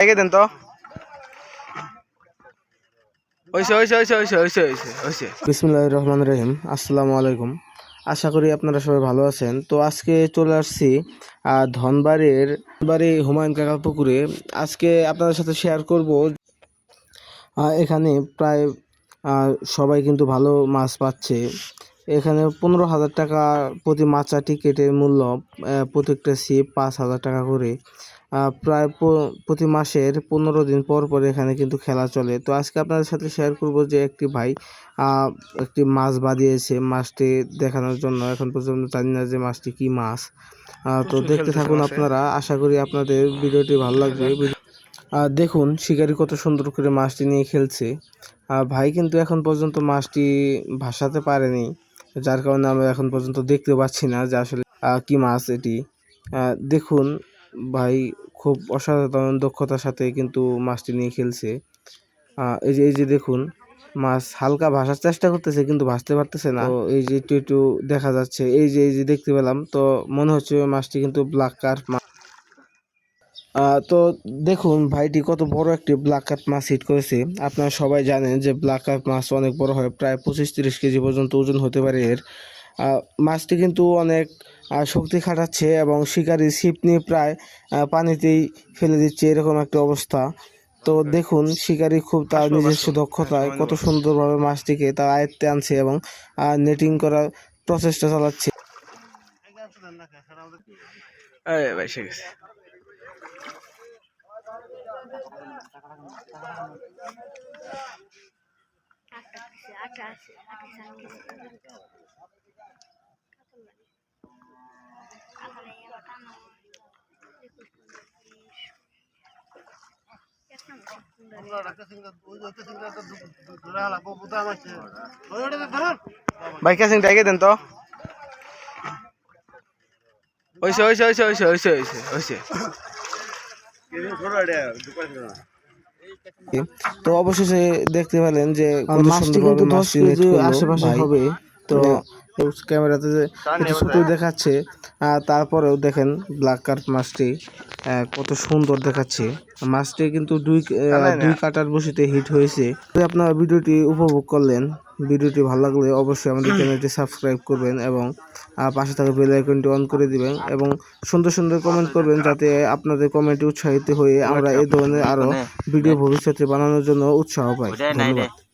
রেখে দেন তো বিসমুল্লাহ রহমান রহিম আসসালামু আলাইকুম আশা করি আপনারা সবাই ভালো আছেন তো আজকে চলে আসছি আহ, ধনবাড়ির ধনবাড়ি হুমায়ুন কাকার পুকুরে আজকে আপনাদের সাথে শেয়ার করব এখানে প্রায় আহ, সবাই কিন্তু ভালো মাছ পাচ্ছে এখানে পনেরো হাজার টাকা প্রতি মাচা টিকিটের মূল্য প্রত্যেকটা সিপ পাঁচ হাজার টাকা করে। প্রায় প্রতি মাসের পনেরো দিন পর পর এখানে কিন্তু খেলা চলে। তো আজকে আপনাদের সাথে শেয়ার করব যে একটি ভাই একটি মাছ বাঁধিয়েছে। মাছটি দেখানোর জন্য এখন পর্যন্ত জানি না যে মাছটি কি মাছ। তো দেখতে থাকুন আপনারা। আশা করি আপনাদের ভিডিওটি ভালো লাগবে। দেখুন শিকারি কত সুন্দর করে মাছটি নিয়ে খেলছে। ভাই কিন্তু এখন পর্যন্ত মাছটি ভাসাতে পারেনি। যার কারণে আমরা এখন পর্যন্ত দেখতে পাচ্ছি না যে আসলে কি মাছ এটি। দেখুন ভাই, খুব অসাধারণ দক্ষতার সাথে কিন্তু মাছটি নিয়ে খেলছে। এই যে এই যে দেখুন, মাছ হালকা ভাসার চেষ্টা করতেছে কিন্তু ভাসতে পারতেছে না। এই যে, একটু একটু দেখা যাচ্ছে। এই যে এই যে দেখতে পেলাম, তো মনে হচ্ছে মাছটি কিন্তু ব্ল্যাক কার্প তো দেখুন ভাইটি কত বড় একটি ব্ল্যাক কার্প মাছ হিট করেছে। আপনারা সবাই জানেন যে ব্ল্যাক কার্প মাছ অনেক বড় হয় প্রায় পঁচিশ তিরিশ কেজি পর্যন্ত ওজন হতে পারে এর। মাছটি কিন্তু অনেক শক্তি খাটাচ্ছে এবং শিকারি ছিপ নিয়ে প্রায় পানিতেই ফেলে দিচ্ছে এরকম একটা অবস্থা। তো দেখুন শিকারি খুব তার নিজস্ব দক্ষতায় কত সুন্দরভাবে মাছটিকে তার আয়ত্তে আনছে এবং নেটিং করার প্রচেষ্টা চালাচ্ছে। ভাই সে গেছে। ভাই ক্যাসিং টাইগে দেন তো? ওইসে ওইসে ওইসে ওইসে ওইসে ওইসে ওইসে। তো অবশেষে দেখতে পেলেন যে কত সুন্দরভাবে মাছটি আশেপাশে হবে তো ক্যামেরাতে যে ছোট দেখাচ্ছে তারপরেও দেখেন ব্ল্যাক কার্প মাছটি আহ, কত সুন্দর দেখাচ্ছে। মাছটি কিন্তু দুই দুই কাটার বসিতে হিট হয়েছে। আপনারা ভিডিওটি উপভোগ করলেন। ভিডিওটি ভালো লাগলে অবশ্যই আমাদের চ্যানেলটি সাবস্ক্রাইব করবেন এবং পাশে থাকা বেল আইকনটি অন করে দিবেন এবং সুন্দর সুন্দর কমেন্ট করবেন যাতে আপনাদের কমেন্টে উৎসাহিত হয়ে আমরা এই ধরনের আরও ভিডিও ভবিষ্যতে বানানোর জন্য উৎসাহ পাই। ধন্যবাদ।